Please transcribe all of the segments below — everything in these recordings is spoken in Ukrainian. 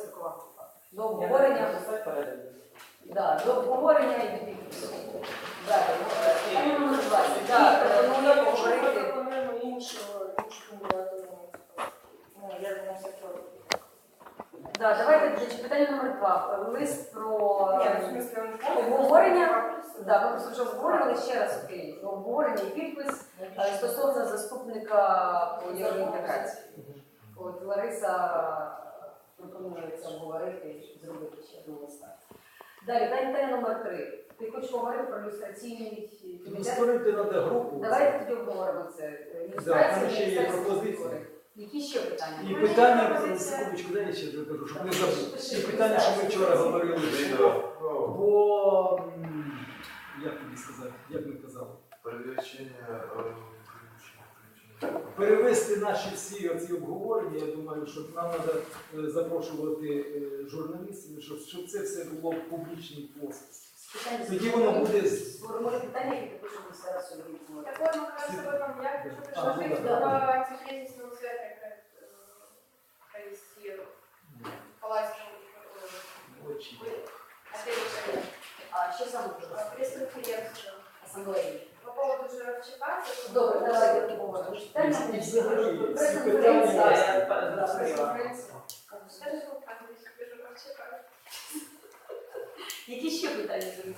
циркова група. До обговорення, да, до обговорення і до підпису. Далі, ну, е, 20. Да, пропоную поговорити. пропонуємо іншого, іншу кандидатуру. Ну, я думаю, все проти. Да, давайте значить, питання номер 2. Лист про Ні, ну, в смислі, Обговорення? просто Да, ми просто вже обговорювали ще раз окей. Обговорення і підпис е, стосовно заступника по євроінтеграції. інтеграції. От Лариса пропонує це обговорити, зробити ще одну листа. Далі, питання номер 3. Ти хочеш поговорити про ілюстраційний Ну, комітет? створити треба групу. Давайте тоді обговоримо це. Да, Ілюстрації, там ще є пропозиції. Які ще питання? І питання, секундочку, дай я ще кажу, щоб не забув. І питання, що ми вчора говорили, бо, м, як тобі сказати, як ми казали, привлечение, перевести наші всі оці обговорення, я думаю, що нам треба запрошувати е, журналістів, щоб, щоб це все було в публічній плоскості. Тоді воно буде питання, які зараз ми кажемо, як що ну А що саме було? пресс-конференцію. Поводу ЖРЧК, це Добре, давайте поговоримо. Питання питання- ЖРЧК. Які ще питання? Ну.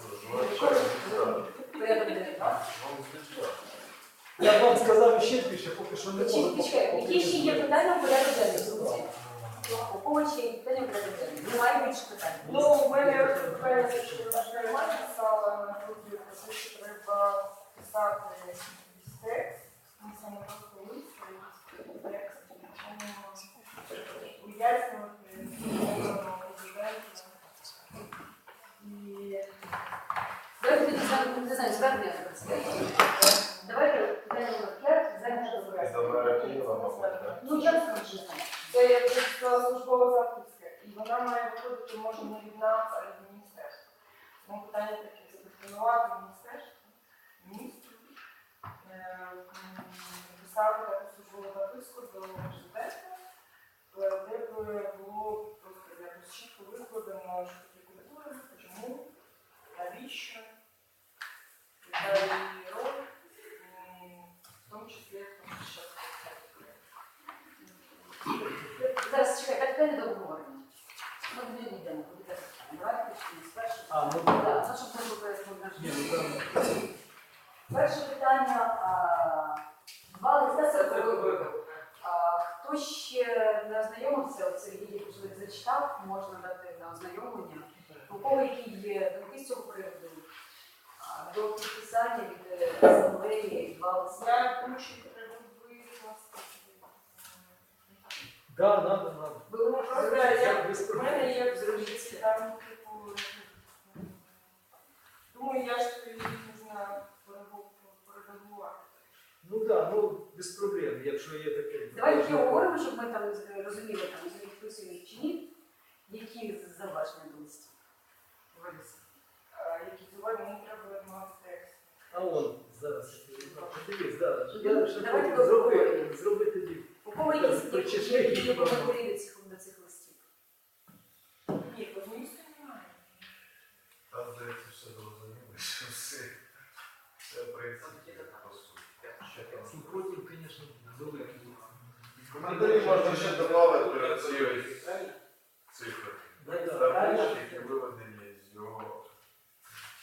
Я б вам сказав ще більше, поки що не можу. Які ще є питання в порядку? Ну, У кого ще є питання в порядку денний? Немає більше питань? Ну, в мене певне, що писала на групі, про те, що треба писати якийсь текст, не просто лист, а текст, уяснювати, що. І Давайте тоді не знаю, звернення. Давайте питання номер 5, звернення до І президента. добре Києва, мабуть, так? Ну, я скажу, що не знаю. це як службова записка, і вона має виходити може не від нас, а від міністерства. Тому питання таке запропонувати міністерству, міністру, е, м, написати таку службову записку до президента, е, де було просто якось чітко викладено, що таке культура, чому, навіщо, яка її роль, м, в тому числі, в тому числі, Зараз чекай, так питання до обговорення. Ми не йдемо, куди те питання. Давайте почнемо з першого. А, ну Так, ну, щоб ми були Ні, ну там Перше питання. а, Два листа церкових. А, Хто ще не ознайомився, оце Сергій вже зачитав, можна дати на ознайомлення. У кого які є думки з цього приводу? А, До підписання від е, асамблеї два листа. Я ключі треба викласти. Да, надо, надо. Ви Ну, просто можете я, без в проблем. мене є зробити там, типу, думаю, я ж їх не знаю, передавувати. Ну так, да, ну без проблем, якщо є таке. Давайте тоді говоримо, щоб ми там розуміли, там з відписують чи ні, які. Лариса. А, Які сьогодні не треба мати текст. А он зараз. Подивись, да. Я Ну, ще давайте хочу зроби, договоримо. зроби тоді. У кого Так, є- їх, потім. коментарі до цих, до цих листів? Ні, по немає. Там, здається, все зрозуміло, що все, все принципі, по суті. Ну, Против, Коментарі можна ще додати ці цифри. Да. Статистики, які виведені з його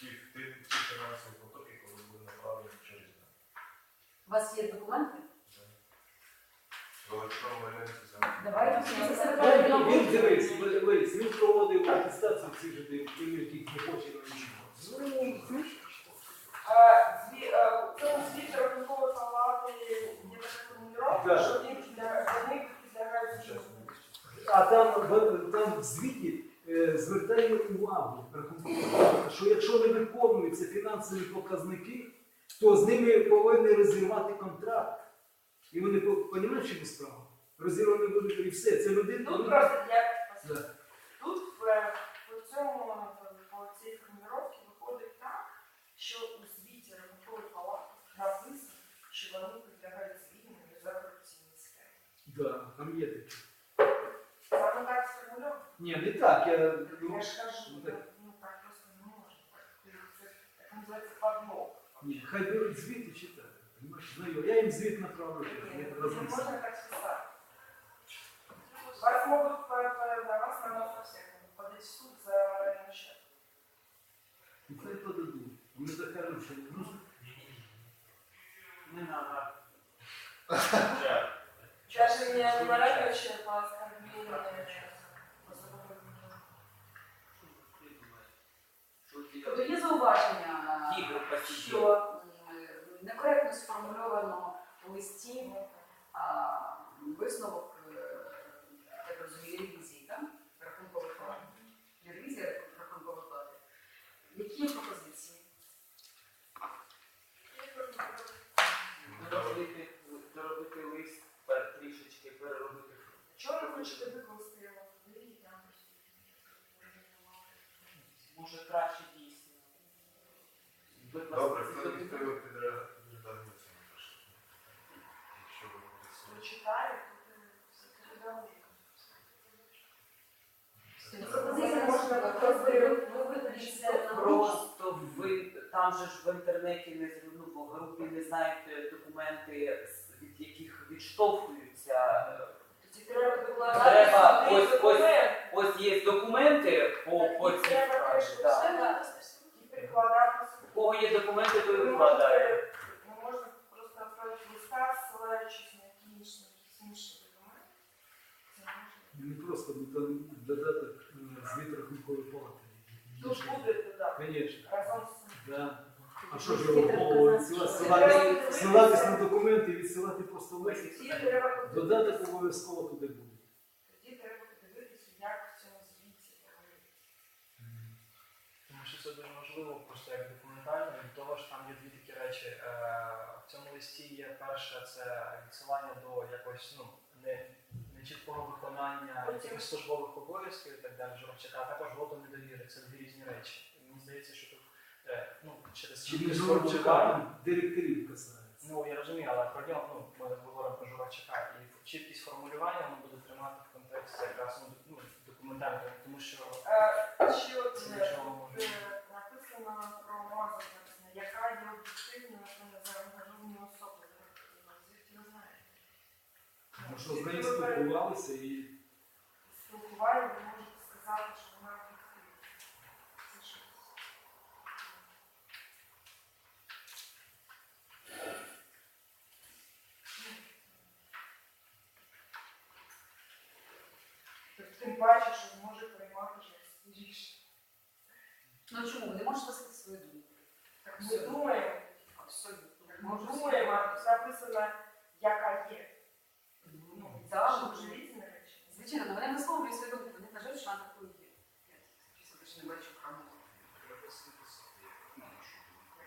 тих, тих, ті фінансові потоки, коли були направлені через нас. У вас є документи? В електронному варіанті. Давайте Він- дивись, він проводив атестацію цих же тим, яких не хоче нічого. Ну, А, зві- а, в цьому звіті рахункової палати є така формулювання, Да. що вони підля- вони підлягають чому. А там, в- звіті е, звертає увагу, що якщо не виконуються фінансові показники, то з ними повинні розірвати контракт. І вони розуміють, чому справа? Розірвані будуть і все. Це людина. Тут просто для Да. тут в, по цьому по цій формулювання виходить так, що у звіті рахункової палати написано, що вони підлягають звільненню за корупційні схеми. Да, там є таке. Саме так сформульовано. Ні, не так. Я, ну, Я ж кажу, ну, так. ну так просто не може. Це так називається подмог. Ні, хай беруть звіт і читають. Понимаєш, знайомі. Я їм звіт направлю. Ні, я не разом з- можна так писати. Вас могут по- по- на вас на всех подать в суд за моральный ущерб. Ну, хай подадуть. Ми закажемо, що ну, Не надо. Даже не моральный ущерб, а оскорбление. зауваження, що некоректно сформульовано у листі висновок, е, так розумію, ревізії, так? Рахункової плати. Ревізія рахункової плати. Які пропозиції? Доробити, доробити лист, пер- трішечки переробити. Чого ви хочете його там? Може краще дійсно. Добре, хто ніхто його підредагується, напише. Якщо ви будете Прочитаю, то все передали. Пропозиція можна виведеться на Просто ви там же ж в інтернеті не з- в групі не знаєте документи, від яких відштовхуються. е, Тоді треба докладати. Треба Сюди ось ось документ, ось є документи по, по цій треба справі. теж да. і прикладати У кого є документи, то Ви викладає. ви можете просто відправити листа, ссилаючись на якісь інші документи. Це не просто ну, там додаток е, звіт рахункової палати. Тут буде додати. Звісно. Разом з цим. Да. А що ж його голову відсилати? На документи і відсилати просто лист? Додаток обов'язково туди буде. Тоді треба подивитися, як в цьому звіті. Тому що це дуже важливо просто як документально, від того ж там є дві такі речі. Е, В цьому листі є перше це відсилання до якогось ну, не, нечіткого виконання якихось службових обов'язків і так далі Журавчака, а також воду недовіри. Це дві різні речі. І мені здається, що тут ну, через Чи не чіткість Журавчука, формулювання- там директорів касається. Ну я розумію, але про нього ну, ми говоримо про Журавчака, і чіткість формулювання воно буде тримати в контексті якраз ну, ну, документально, тому що Е, Ще от це е, е, написано про написано, яка є об'єктивною незаангажованою особою. Звідки ви знаєте? Ну що з нею спілкувалися і Спілкування ви можете сказати, що вона об'єктивна. Це що? Тобто Тим паче, що зможе приймати жорсткі рішення. Ну чому? Ви не можете сказати свою думку. Так ми думаємо, Абсолютно. ми Можу думаємо, а тут написано, яка є. Ну, Так, це ж може. вже різні речі. Звичайно, але вони висловлюють свою думку, вони кажуть, що вона такою є. Я чесно кажучи, не бачу храму.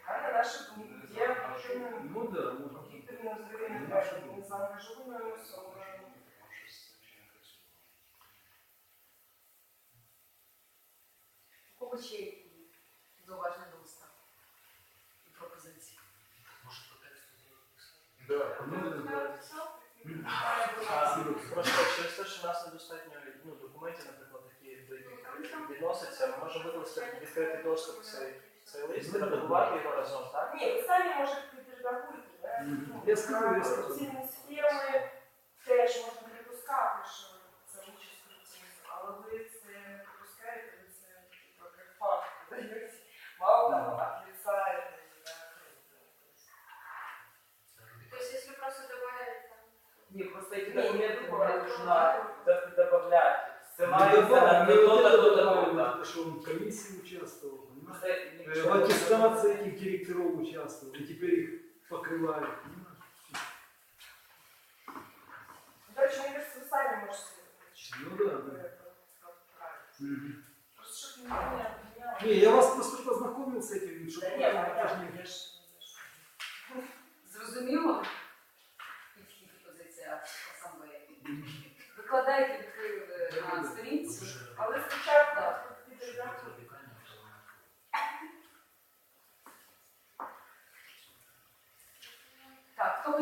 Яка на нашу думку є об'єктивною ну да, можна. об'єктивною взаємодією, незаангажованою особою. Ще які зауваження до листа і пропозиції? Да. Ну, да. А, Просто через те, що нас недостатньо ну, документів, наприклад, які до яких відносяться, ми можемо викласти відкритий доступ цей, цей лист, редагувати його разом, так? Ні, ви самі можете? Мгм. Ну, Я скажу, я скажу. Ні, просто ці Ні, документи ні, можна додати. Не Ссилається добавили, на не то, вот то, это то, то, добавили, то. то, что он в комиссии участвовал, понимаешь? Просто Э, нічого В не аттестации этих директоров участвовал, и теперь их покрывают, понимаешь? До речі, мені кажется, ви самі можете Ну да, да. правильно. Мгм. Просто щоб ніхто не обвиняв. Не, я вас просто познакомил с этим, чтобы Та ні,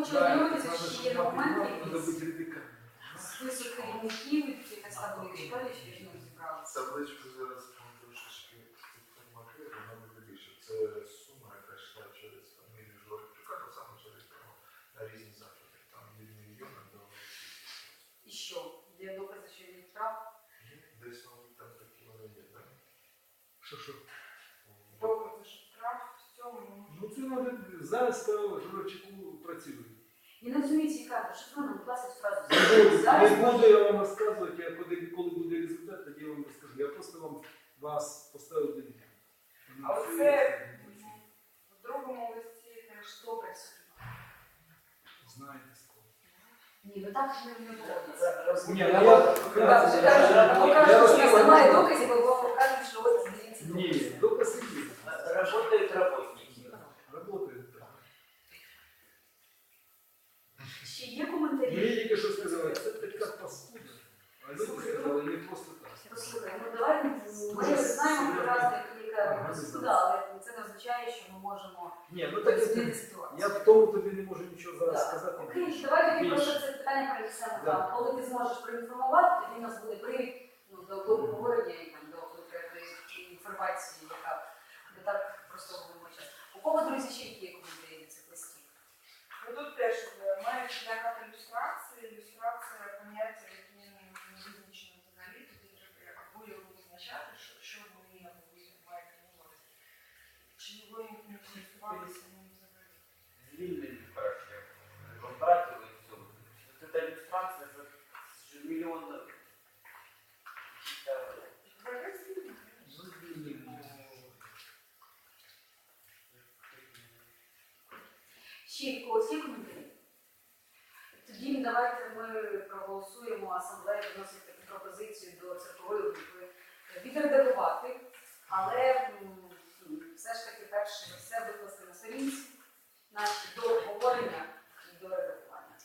Так, хто хоче Да, ознайомитися, надо, що є чтобы документи надо якісь? быть радикальным. список керівників, якась табличка, чи ну, справитися. Табличку зараз ми трошечки підформатуємо, вона буде більше. Це сума, яка йшла через фамілію Жовтюка, так само через нього на різні заходи. Там від мільйона до І що? Є докази, що він вкрав? десь ну, там такі вони є, так? Що що? Докази, що прав в цьому не може. Ну це надо зараз по Журчику працює. І не розумієте, яка, що це будь ласка, одразу. Не буду я вам розказувати, а коли, коли буде результат, тоді я вам розкажу. Я просто вам вас поставив до дня. А оце в другому листі теж допис. Знаєте. Ні, ну так не не було. Ні, ну я- Так, я- кажуть, я- я кажуть, доказів, бо вам кажуть, що от дивіться Ні, докази. докази є. Работають работники. Работает так. Ще є Мені коментарі? тільки що сказали, це така паскуда. А люди сказали не просто так. Послухай, ну давайте ми знаємо прекрасно, посуда, але це не означає, що ми можемо Ні, ну так змінити ситуацію. я в тому тобі не можу нічого зараз Так. сказати. Окей, давай тоді Більше. просто це питання перенесемо Да. там. Коли ти зможеш проінформувати, тоді у нас буде привід ну, до до обговорення і там, до конкретної інформації, яка не так просто говоримо час. У кого, друзі, ще які є коментарі до цих листів? Ну тут теж е, має підлягати ілюстрації. Ілюстрація поняття, які не визначені взагалі, тоді треба або його визначати, що, що ви або ви маєте на увазі. Чи його не користувалися ним взагалі. Звільнені краще. Розбратили і все. Це та ілюстрація за ж мільйон. Взагалі звільнення. Ще в когось коментарі? Тоді давайте ми проголосуємо, асамблею вносить таку пропозицію до церкової групи відредагувати, але все ж таки перше все викласти на сторінці наші до обговорення і до редагування.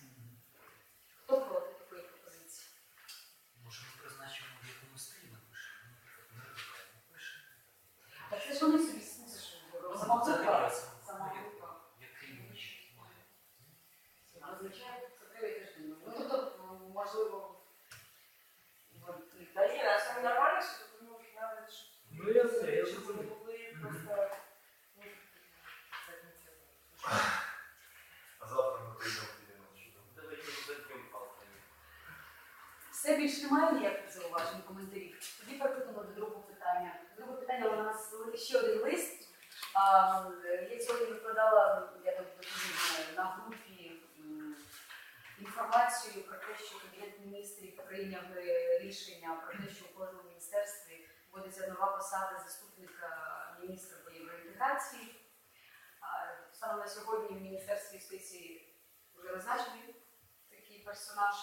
Хто проти такої пропозиції? Може, ми призначимо в якому стилі напишемо? Ну, наприклад, ми напишемо. Так це ж вони собі ну, це ж сама група. Сама група. Який ніч має? Означає церкові тиждень. Ну тобто, м, можливо, от, Та ні, а саме нормально, що тут можуть навіть ж Ну я все, я щоб вони зрозумів. були просто ну, задниця. А завтра ми прийдемо підемо щодо. Давайте розберемо палками. Все більше немає ніяких зауважень, коментарів. Тоді переходимо до другого питання. Друге питання у нас ще один лист. А, я сьогодні викладала я доповідаю, на групі інформацію про те, що Кабінет міністрів прийняв е, рішення про те, що у кожному міністерстві вводиться нова посада заступника міністра по євроінтеграції. Станом на сьогодні в Міністерстві юстиції вже назначений такий персонаж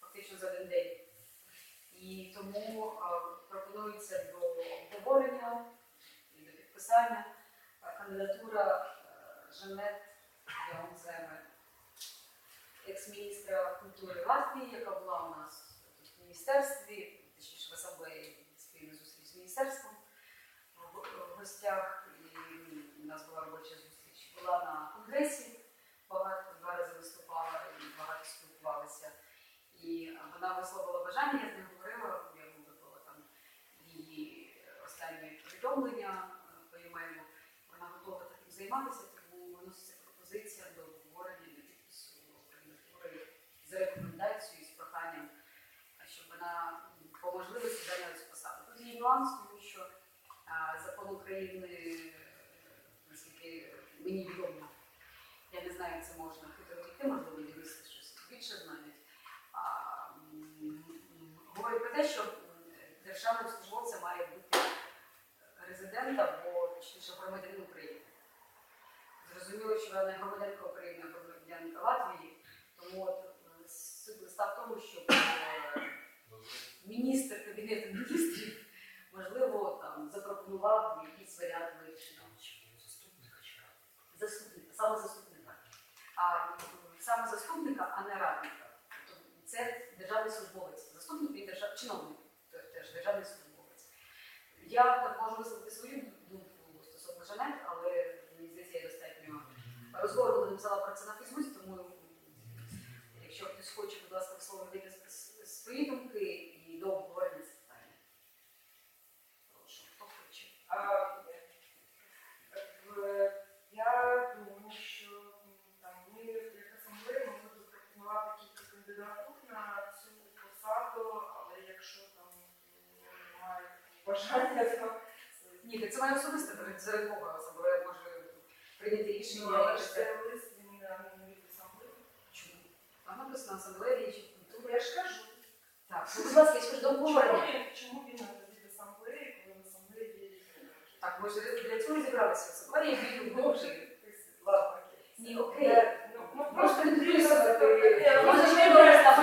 фактично за один день. І тому е, пропонується до обговорення і до підписання е, кандидатура е, Жанет Яунземе, екс-міністра культури Латвії, яка була у нас в міністерстві, точніше в асамблеї спільно зустріч з міністерством в гостях. У нас була робоча зустріч. Була на конгресі, багато два рази виступала і багато спілкувалися. І вона висловила бажання, я з нею говорила, я вибрала там її останні повідомлення е, по емейлу. Вона готова таким займатися, тому виноситься пропозиція до обговорення до підпису кандидатури з рекомендацією, з проханням, а щоб вона м, по можливості зайняла цю посаду. Тут є нюанс, тому що а, закон України, наскільки мені відомо, я не знаю, як це можна хитро можливо, юристи щось більше знають. Говорить про те, що державним службовцем має бути резидент або точніше громадянин України. Зрозуміло, що вона не громадянка України, а громадянка Латвії, тому от суть листа в тому, що е, міністр кабінету міністрів можливо там запропонував якийсь варіант вирішення. Чи було заступника чи радника? Заступника, саме заступника. А м, саме заступника, а не радника. Тобто це державний службовець. Заступник він держав... чиновник, то- теж державний службовець. Я так можу висловити свою думку стосовно Жанет, але мені здається, я достатньо розгорнуто написала про це на Фейсбуці, тому якщо хтось хоче, будь ласка, висловити свої думки і до обговорення це питання. Бажання, Ні, так це моя особиста зарахова асамблея може прийняти рішення. Ну, але ж це лист він від асамблеї. Чому? Там написано асамблея річ. Ну, я ж кажу. Так, ну, будь ласка, я до обговорення. чому він від асамблеї, коли в асамблеї є рішення? Так, ми ж для цього зібралися. Асамблея річ. Може, ладно, окей. Ні, окей. Е, Ну, ну, Просто не ну, Може, не просто, а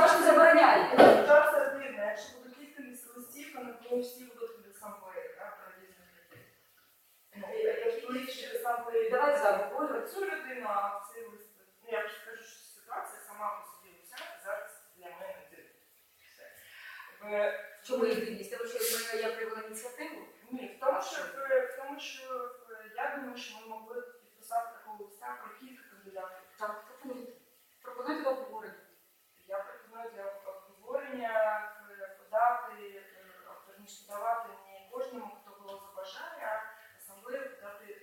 може, не забороняє. Ситуація дивна, якщо буде кілька лист- то напевно всі асамблеї, так, людей. Ну, від асамблеї, зараз говоримо. цю людину, а цей лист, ну я ж кажу, що ситуація сама по собі вся зараз для мене дивна. Все. В- Чому їх дивність? Тому що я проявила ініціативу. Ні, в тому, що, в, в тому, що е, я думаю, що ми могли підписати такого листа про кілька кандидатів. Так, пропонуйте. Пропонуйте до обговорення. Я пропоную для обговорення е, подати, е, верніше давати не кожному, хто голос забажає, а асамблею подати е,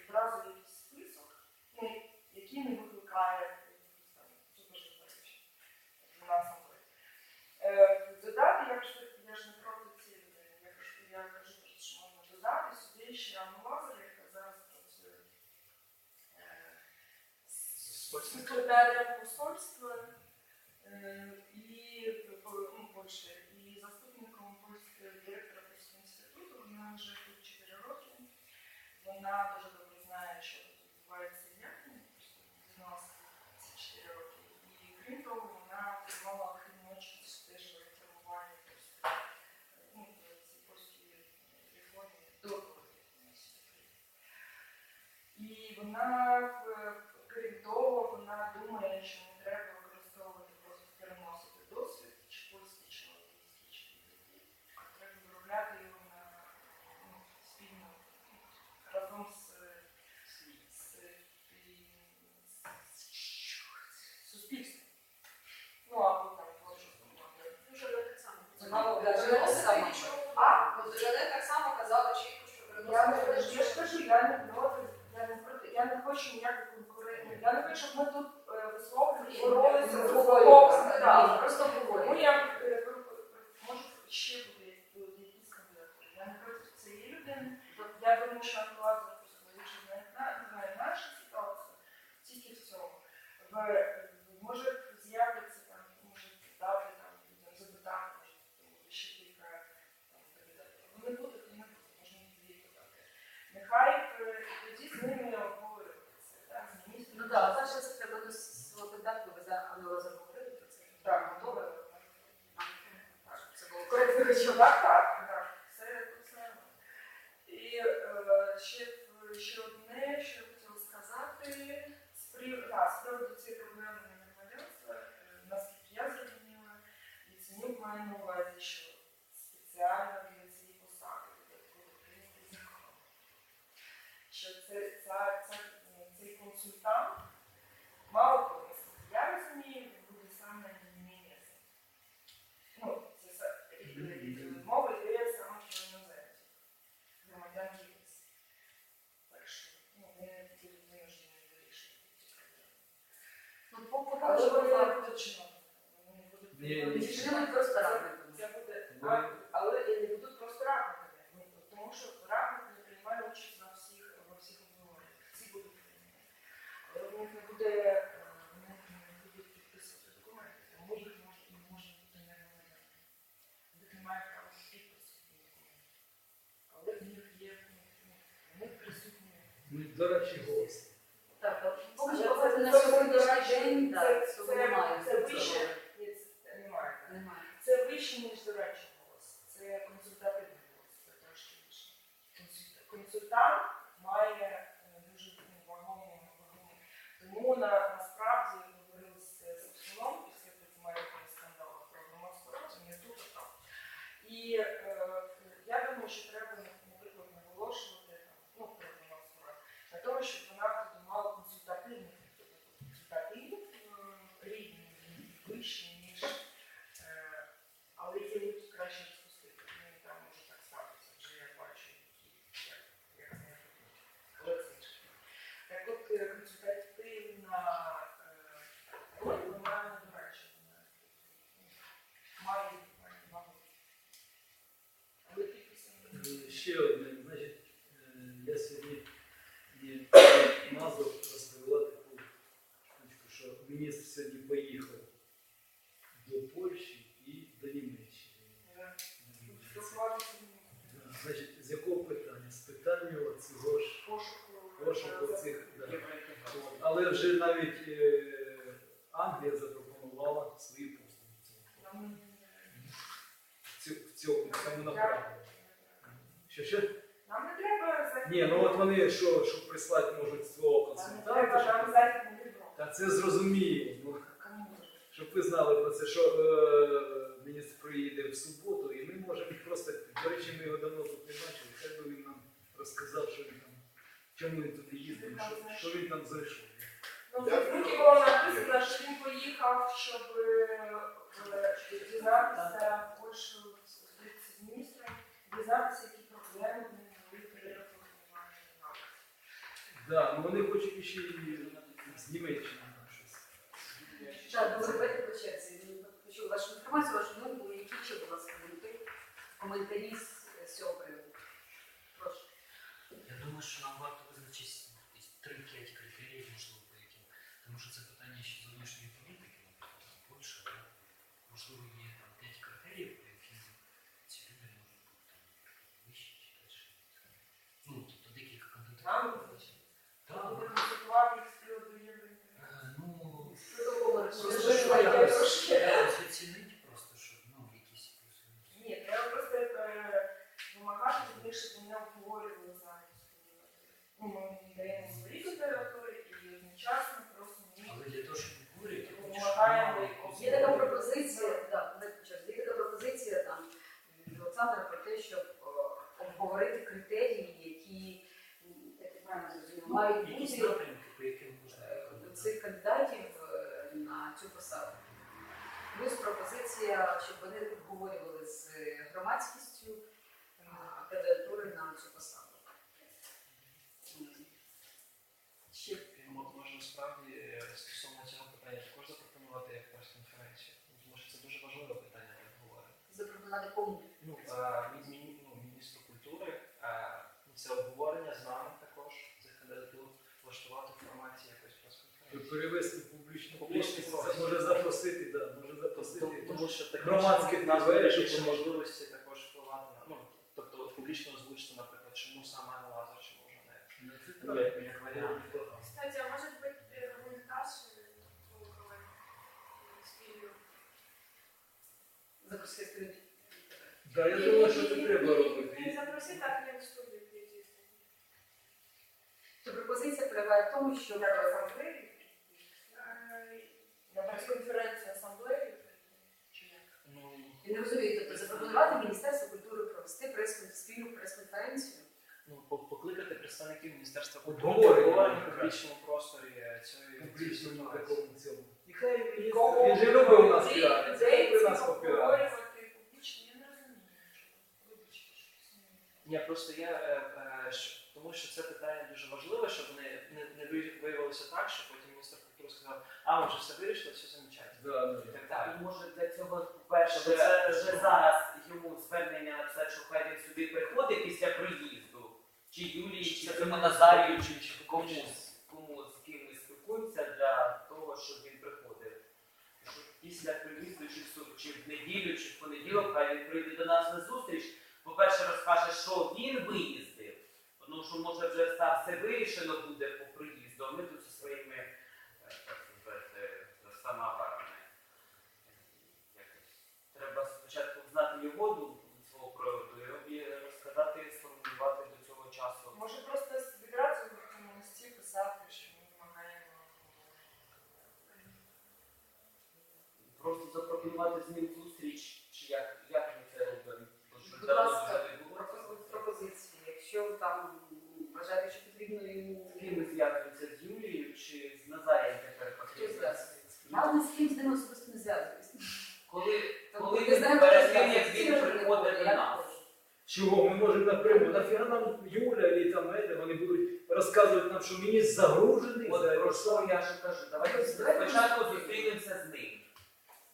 відразу якийсь список, ну, який не викликає якихось там суперзаперечень на асамблеї. Е, Додати, я ж я ж не проти цієї людини, я кажу, я кажу, що можна додати сюди ще Анну Лазар, яка зараз працює. е, секретарем посольства е, і ну, Польщі, і заступником польського директора польського інституту. Вона вже тут 4 роки. Вона дуже добре знає, що відбувається як дізналася ці 4 роки. І крім того, вона приймала активну участь теж в реформуванні польської, е, ну, цій польській до і вона, е, крім того, вона думає, що не треба використовувати просто переносити досвід, чи польський, чи англійський, чи будь-який, а треба виробляти його на ну, спільно ну, разом з, з, з, з суспільством. Ну, або там творчістю. Ну, Жоле так само. Вона даже сама. А? Ну, Жоле так само казала чітко, що Я не приносить я ж кажу, я не проти, я не не хочу ніякої конкуренції. Я не хочу, щоб ми тут е, висловлювали, боролися з Боксом. Ні, Просто. Тому я е, пр- ще буде якісь кандидатури. Я не проти цієї людини. Я думаю, що просто лише знає, наша ситуація тільки в цьому. В, е, може з'являться там, може дати там людям запитати, може буде ще кілька там кандидатів. Ну не буде, то не буде, можна і дві подати. Нехай е, тоді з ними обговорювати це, так, Ну так, перше це треба до свого контакту, ви за говорили про це. Так, добре. Це було коректно. Так, так, так. І е, ще, ще одне, що я хотіла сказати, з приводу, да, з приводу цієї проблеми громадянства, е, наскільки я зрозуміла, Яценюк має на увазі, що спеціально для цієї посади. Що це, ця, ця, цей консультант, мало того, наскільки я розумію, він буде саме міністр. Ну, це са- е, мова йде саме про іноземців, громадян ЄС. Так що, ну, вони будуть винуждені вирішувати ці проблеми. Ну, по- по- Але по- вони по- не будуть чиновниками, вони будуть Ні, ні, Вони ні. підтримують просто радниками. Це буде, Вони- а, але і не будуть просто радниками, ну, тому що радник не приймає участь на всіх, во всіх обговореннях, всі будуть приймати. Але в них не буде, е, вони не будуть підписувати документи, тому їх може, не може бути не громадянами. В них немає права на підпис на документи. Але в них є, ну, ну, вони присутні. Ну, До речі, голос. Так, так. Поки Але що це- поки на це- сьогоднішній це- день, це- так, це- цього немає. це вище. Ні, це немає. так. Немає. Це вище, ніж дорадчий голос. Це консультативний голос, це трошки вище. Консульта- Консультант має е, дуже ну, вагому вагому. Тому на, насправді ми говорили з Сапсуном після Петимарського скандалу про громадську раду, не тут, а там. І е, я думаю, що треба, наприклад, наголошувати там, ну, про громадську раду, для того, щоб вона тоді мала консультативний, тобто консультативний е, рівень вищий, ніж Е, Але є тут краще спустити, ну і там може так статися, вже я бачу, які, як, як з нею ходити. Але це інше. Так от е, консультативна е, роль, вона, до речі, вона ну, має, має вагу. цьому в цьому направленні. Що ще? Нам не треба захід. Ні, ну от вони що, що прислати можуть свого Нам не треба консультанта. нам захід не відомо. Та це зрозуміло. Ну, щоб ви знали про це, що е, міністр приїде в суботу, і ми можемо просто, до речі, ми його давно тут не бачили, хай би він нам розказав, що він там, чому він туди їздив, що, що він там знайшов. Ну, в Фейсбуці було написано, що він поїхав, щоб е, дізнатися більше з міністром, дізнатися, які проблеми в них були при реформуванні галузі. Да, ну вони хочуть ще і з Німеччини. Так, ну давайте по черзі. Почув вашу інформацію, вашу думку, які ще, будь ласка, коментарі, з цього приводу. Прошу. Я думаю, що нам варто it's публічно озвучити, наприклад, чому саме Анна чи може не як, варіант. Кстати, а может быть регламентацию такого спільну? запросити студентів. Да, я думаю, що це треба Не робити. запросить, так не в студию прийти. То пропозиція полягає в тому, що як асамблеї, Е, на прес-конференцію асамблеї, чи як? Ну, я не розумію, тобто запропонувати провести прес спільну прес-конференцію. ну, покликати представників Міністерства культури в публічному просторі цієї Публічному такому цьому. І хай він же любив у нас щось не- Ні, просто я е, е, тому що це питання дуже важливе, щоб не, не, не виявилося так, що потім міністр культури сказав, а ми вже все вирішили, все замечательно. Да, да. І так далі. може для цього, по-перше, це- вже зараз йому звернення написати, що хай він сюди приходить після приїзду, чи Юлії, чи цьому Назарію, чи комусь, кому з ким ми спілкуємося для того, щоб він приходив. Щоб після приїзду, чи в, чи в неділю, чи в понеділок, хай він прийде до нас на зустріч. По-перше, розкаже, що він виїздив, тому що може вже все вирішено буде по приїзду, а ми тут зі своїми е, так сказати, самоварами. Якось. Треба спочатку з свого приводу і розказати, сформулювати до цього часу. Може просто відразу в цьому листі писати, що ми вимагаємо. Просто запропонувати з ним зустріч, чи як, як ми це робимо. Тому що Будь давно ласка, вже не було. пропози- пропозиції. Якщо там вважаєте, що потрібно йому З ким ми зв'язуємося з Юлією чи з Назарієм тепер Хто потрібно? зв'язується? Я не з ким з ним особисто не зв'язуюся. Коли, Тобто коли ми він знаємо, перед що тим, як всі він вже приходить приходять, до я нас. також. Чого? Ми можемо напряму, нафіга нам Юля і там Еда, вони будуть розказувати нам, що міністр загружений. От про що я ж кажу, давайте Давайте спочатку ми- зустрінемося з ним.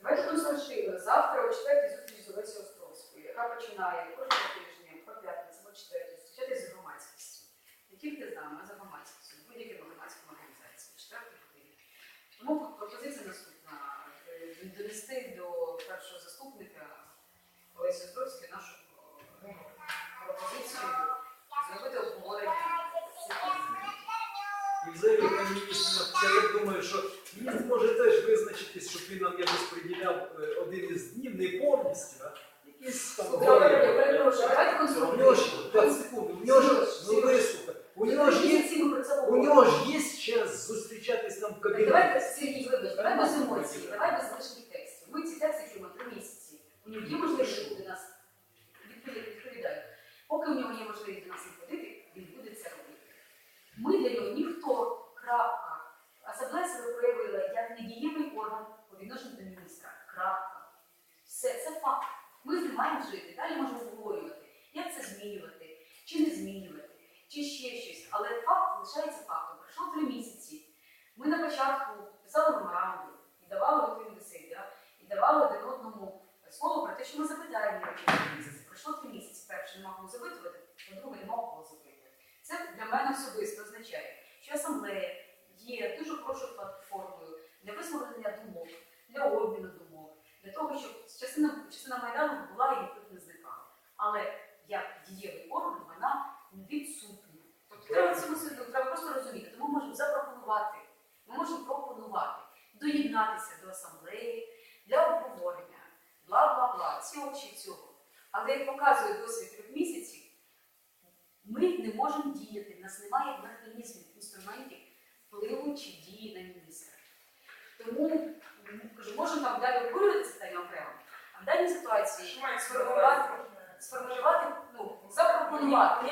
Давайте конструктивно. Завтра о четвертій зустріч з Олесією Островською, яка починає кожного тижня, по п'ятницям, о четвертій, зустрічатися з громадськістю. Не тільки з нами, а з громадськістю, будь-якими громадськими організаціями. Четвертий годині. Тому пропозиція наступна. Е, Донести до першого заступника Олесі Островської нашу е, пропозицію зробити обговорення цих питань. І взагалі, міністр, я так думаю, що він може теж визначитись, щоб він нам якось приділяв е, один із днів, не повністю, а якісь там У нього ж конструктивно. 5 секунд, у нього ж ну вислухай, у нього ж є у нього ж є час зустрічатись там в кабінеті. давайте, Сергій, вибач, давай без лишніх текстів. Ми ці тексти чуємо три місяці. У нього є можливість до нас відповідати, відповідаю. Поки у нього є можливість до нас відповідати, він буде це робити. Ми для нього ніхто, крапка. Асамблея себе проявила як недієвий орган по відношенню до міністра. Крапка. Все, це факт. Ми з ним маємо жити. Далі можемо обговорювати, як це змінювати, чи не змінювати, чи ще щось. Але факт лишається фактом. Пройшло три місяці. Ми на початку писали меморандум і давали відповідь до себе, да? І давали один одному слово про те, що ми запитаємо місяці. Пройшло три місяці. Перше, нема кого запитувати, по-друге, нема кого запитувати. Це для мене особисто означає, що асамблея є дуже хорошою платформою для висловлення думок, для обміну думок, для того, щоб частина, частина майдану була і нікуди не зникала. Але як дієвий орган вона відсутня. Тобто треба цьому треба просто розуміти. Тому ми можемо запропонувати, ми можемо пропонувати доєднатися до асамблеї для обговорення, бла бла бла, цього чи цього. Але як показує досвід трьох місяців, ми не можемо діяти, в нас немає механізмів, інструментів впливу чи дії на міністра. Тому кажу, можемо там далі обговорювати це питання окремо, а в даній ситуації сформулювати, сформулювати, ну, запропонувати.